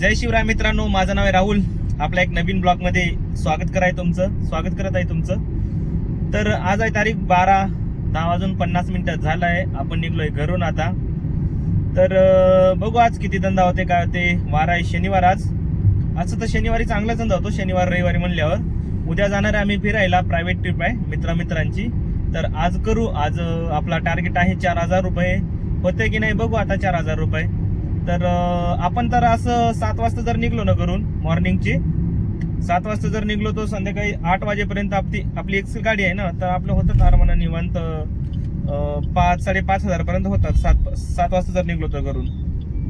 जय शिवराय मित्रांनो माझं नाव आहे राहुल. आपल्या एक नवीन ब्लॉगमध्ये स्वागत कराय तुमचं स्वागत करत आहे तुमचं. तर आज आहे तारीख बारा दहा वाजून पन्नास मिनिटं झालं आहे आपण निघलोय घरून आता. तर बघू आज किती धंदा होते काय होते. वार आहे शनिवार आज. असं तर शनिवारी चांगला धंदा होतो शनिवार रविवारी म्हणल्यावर. उद्या जाणार आहे आम्ही फिरायला प्रायव्हेट ट्रिप आहे मित्रामित्रांची. तर आज करू आज आपला टार्गेट आहे चार हजार रुपये. होते की नाही बघू आता चार हजार रुपये. तर आपण तर असं सात वाजता जर निघलो ना घरून मॉर्निंगची सात वाजता जर निघलो तर संध्याकाळी आठ वाजेपर्यंत आपली आपली एक्सेल गाडी आहे ना तर आपलं होतं आरामानं निवांत पाच साडेपाच हजारपर्यंत होतात. सात सात वाजता जर निघलो तर घरून.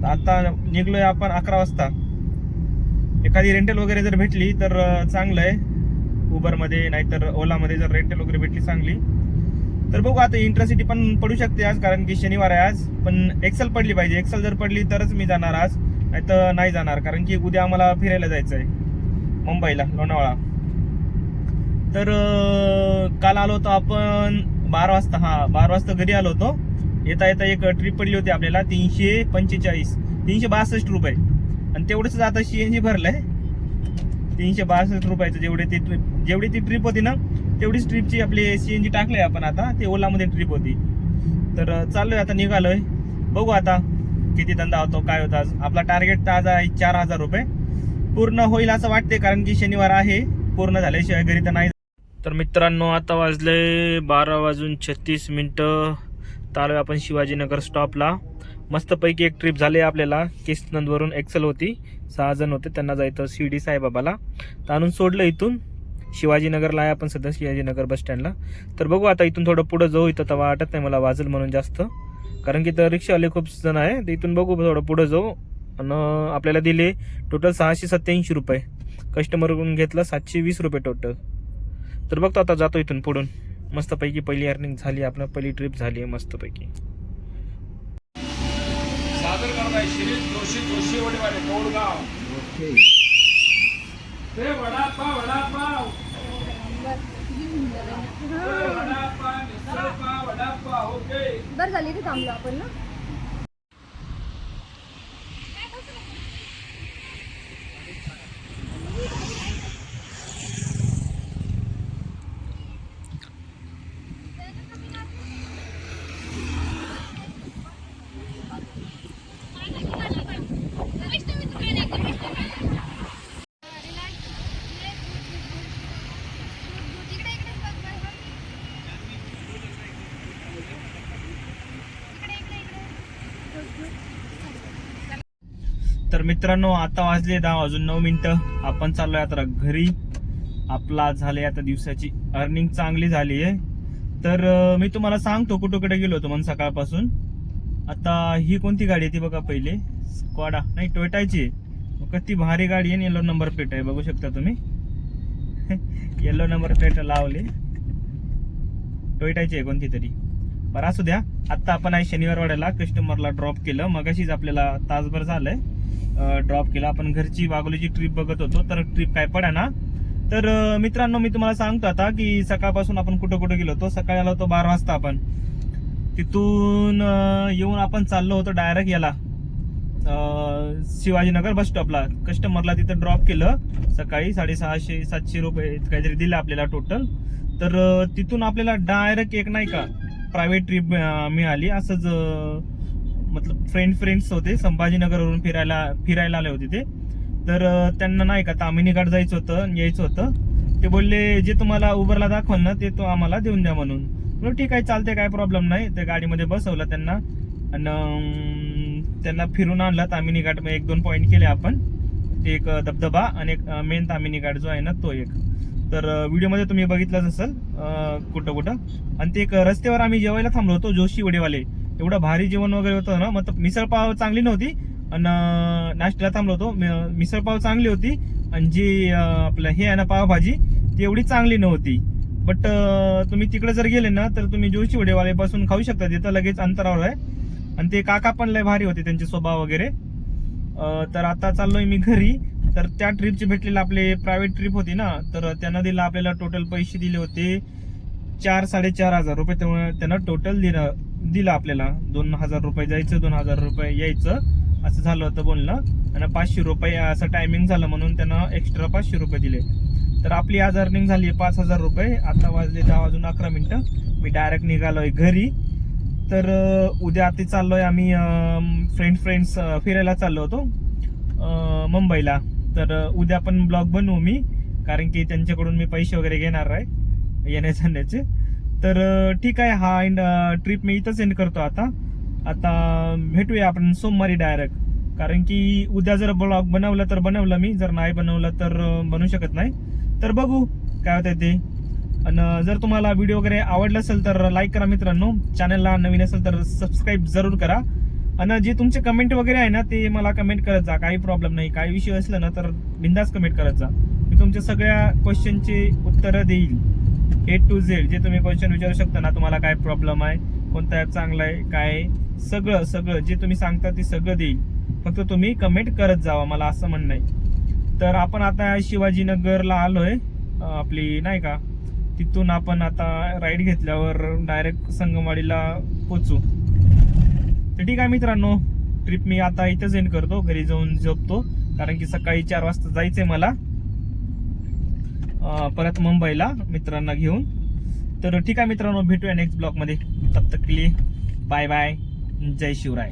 तर आता निघलोय आपण अकरा वाजता. एखादी रेंटल वगैरे जर भेटली तर चांगलं आहे. उबरमध्ये नाहीतर ओलामध्ये जर रेंटल वगैरे भेटली चांगली. तर बघू आता इंटरसिटी पण पडू शकते आज कारण की शनिवार आहे आज. पण एक्सेल पडली पाहिजे. एक्सेल जर पडली तरच मी जाणार आज. नाही तर नाही जाणार कारण की उद्या आम्हाला फिरायला जायचं आहे मुंबईला लोणावळा. तर काल आलो होतो आपण बारा वाजता. हा बारा वाजता घरी आलो होतो. येता येता एक ट्रिप पडली होती आपल्याला तीनशे पंचेचाळीस. तीनशे बासष्ट रुपये. आणि तेवढंच आता सी एन जी भरलं भरलंय. तीनशे बासष्ट रुपयाचं जेवढे ती ट्रिप जेवढी ती ट्रिप होती ना तेवढीच ट्रिपची आपली सी एन जी टाकलंय आपण आता. ते ओलामध्ये ट्रिप होती. तर चाललोय आता निघालोय. बघू आता किती धंदा होतो काय होता आज. आपला टार्गेट तर आज आहे चार हजार रुपये. पूर्ण होईल असं वाटते कारण की शनिवार आहे. पूर्ण झाल्याशिवाय घरी तर नाही. तर मित्रांनो आता वाजले बारा वाजून छत्तीस मिनटं. चालू आपण शिवाजीनगर स्टॉपला मस्तपैकी एक ट्रिप झाली आपल्याला. किसनंदवरून एक्सेल होती. सहा जण होते त्यांना जायचं शिर्डी साईबाबाला. तर आणून सोडलं इथून. शिवाजीनगरला आहे आपण सध्या शिवाजीनगर बस स्टँडला. तर बघू आता इथून थोडं पुढं जाऊ इथं तर वाटत नाही मला वाजेल म्हणून जास्त. कारण की तर रिक्षावाले खूप जण आहे तर इथून बघू थोडं पुढं जाऊ. आणि आपल्याला दिले टोटल सहाशे सत्याऐंशी रुपये. कस्टमरकडून घेतलं सातशे वीस रुपये टोटल तर बघतो आता जातो इथून पुढून. मस्तपैकी पहिली अर्निंग झाली आपलं पहिली ट्रिप झाली आहे मस्तपैकी. सादर करताय शिरीष जोशी जोशी वडीवाले कौडगाव ते वडापाव वडापाव ते वडापाव ओके. बरं झाली रे थांबलो आपण ना. तर मित्रांनो आता वाजले दहा वाजून नऊ मिनटं. आपण चाललोय आता घरी. आपला झाले आता दिवसाची अर्निंग चांगली झाली आहे. तर मी तुम्हाला सांगतो कुठं कुठे गेलो होतो म्हणून सकाळपासून. आता ही कोणती गाडी आहे ती बघा पहिले. स्क्वाडा नाही टोयटाची किती भारी गाडी आहे येलो नंबर प्लेट आहे. बघू शकता तुम्ही. येलो नंबर प्लेट लावली. टोयटायची आहे कोणती तरी. बरं असू द्या. आत्ता आपण आहे शनिवार वाड्याला कस्टमरला ड्रॉप केलं. मगाशीच आपल्याला तासभर झालंय. ड्रॉप केला. आपण घरची वाघोलीची ट्रिप बघत होतो. तर ट्रिप काय पडा ना तर मित्रांनो मी तुम्हाला सांगतो आता की सकाळपासून आपण कुठं कुठं गेलो होतो. सकाळी आलो होतो बारा वाजता आपण. तिथून येऊन आपण चाललो होतो डायरेक्ट याला. शिवाजीनगर बस स्टॉपला कस्टमरला तिथं ड्रॉप केलं. सकाळी साडेसहाशे सातशे रुपये काहीतरी दिलं आपल्याला टोटल तर तिथून आपल्याला डायरेक्ट एक नाही का प्रायव्हेट ट्रिप मिळाली. असंच मतलब फ्रेंड फ्रेंड्स होते. संभाजीनगरवरून फिरायला फिरायला आले होते ते. तर त्यांना नाही का तामिनी घाट जायचं होतं यायचं होतं. ते बोलले जे तुम्हाला उबरला दाखवाल ना ते तो आम्हाला देऊन द्या म्हणून. म्हणून ठीक आहे चालते काय प्रॉब्लेम नाही. त्या गाडीमध्ये बसवलं त्यांना. आणि त्यांना फिरून आणलं तामिनी घाट एक दोन पॉईंट केले आपण. ते एक धबधबा आणि एक मेन तामिनी घाट जो आहे ना तो एक. तर व्हिडिओमध्ये तुम्ही बघितलंच असेल. कुठं कुठं. आणि ते एक रस्त्यावर आम्ही जेवायला थांबलो होतो जोशी वडेवाले. एवढं भारी जेवण वगैरे होतं ना मतलब मिसळपाव चांगली नव्हती. आणि नाश्त्याला थांबलो होतो. मिसळपाव चांगली होती. आणि जी आपलं हे आहे ना पावभाजी ती एवढी चांगली नव्हती. बट तुम्ही तिकडे जर गेले ना तर तुम्ही जोशी वडेवाले खाऊ शकता. तिथं लगेच अंतरावर आहे. आणि ते काका पण लय भारी होते त्यांचे स्वभाव वगैरे. तर आता चाललोय मी घरी. तर त्या ट्रिपची भेटलेलं आपले प्रायव्हेट ट्रिप होती ना तर त्यांना दिला आपल्याला टोटल पैसे दिले होते. चार साडेचार हजार रुपये. त्यामुळे त्यांना टोटल दिलं दिलं आपल्याला. दोन हजार रुपये जायचं दोन हजार रुपये यायचं असं झालं होतं बोलणं. आणि पाचशे रुपये असं टायमिंग झालं म्हणून त्यानं एक्स्ट्रा पाचशे रुपये दिले. तर आपली आज अर्निंग झाली पाच हजार रुपये. आता वाजले दहा वाजून अकरा मिनटं. मी डायरेक्ट निघालोय घरी. तर उद्या आता चाललोय आम्ही फ्रेंड फ्रेंड्स फिरायला चाललो होतो मुंबईला. तर उद्या पण ब्लॉग बनवू मी. कारण की त्यांच्याकडून मी पैसे वगैरे घेणार आहे. येण्या जाण्याचे तर ठीक आहे हा एंड ट्रिप मी इथंच एंड करतो आता. आता भेटूया आपण सोमवारी डायरेक्ट कारण की उद्या जर ब्लॉग बनवलं तर बनवलं मी जर नाही बनवलं तर बनवू शकत नाही. तर बघू काय होतं ते. आणि जर तुम्हाला व्हिडिओ वगैरे आवडला असेल तर लाईक करा मित्रांनो. चॅनलला नवीन असेल तर सबस्क्राईब जरूर करा. आणि जे तुमचे कमेंट वगैरे आहे ना ते मला कमेंट करत जा. काही प्रॉब्लेम नाही. काही विषय असलं ना तर बिंदास कमेंट करत जा. मी तुमच्या सगळ्या क्वेश्चनचे उत्तरं देईल. ए टू झेड जे तुम्ही क्वेश्चन विचारू शकता ना तुम्हाला काय प्रॉब्लेम आहे कोणता ॲप चांगला आहे काय सगळं सगळं जे तुम्ही सांगता ते सगळं देईल. फक्त तुम्ही कमेंट करत जावा मला असं म्हणणं आहे. तर आपण आता शिवाजीनगरला आलोय आहे आपली नाही का तिथून आपण आता राईड घेतल्यावर डायरेक्ट संगमवाडीला पोचू. तर ठीक आहे मित्रांनो ट्रिप मी आता इथंच एंड करतो घरी जाऊन झोपतो कारण की सकाळी चार वाजता जायचंय मला. परत मुंबईला मित्रांना घेऊन. तर ठीक आहे मित्रांनो भेटूया नेक्स्ट ब्लॉगमध्ये तब तक के लिए बाय बाय जय शिवराय.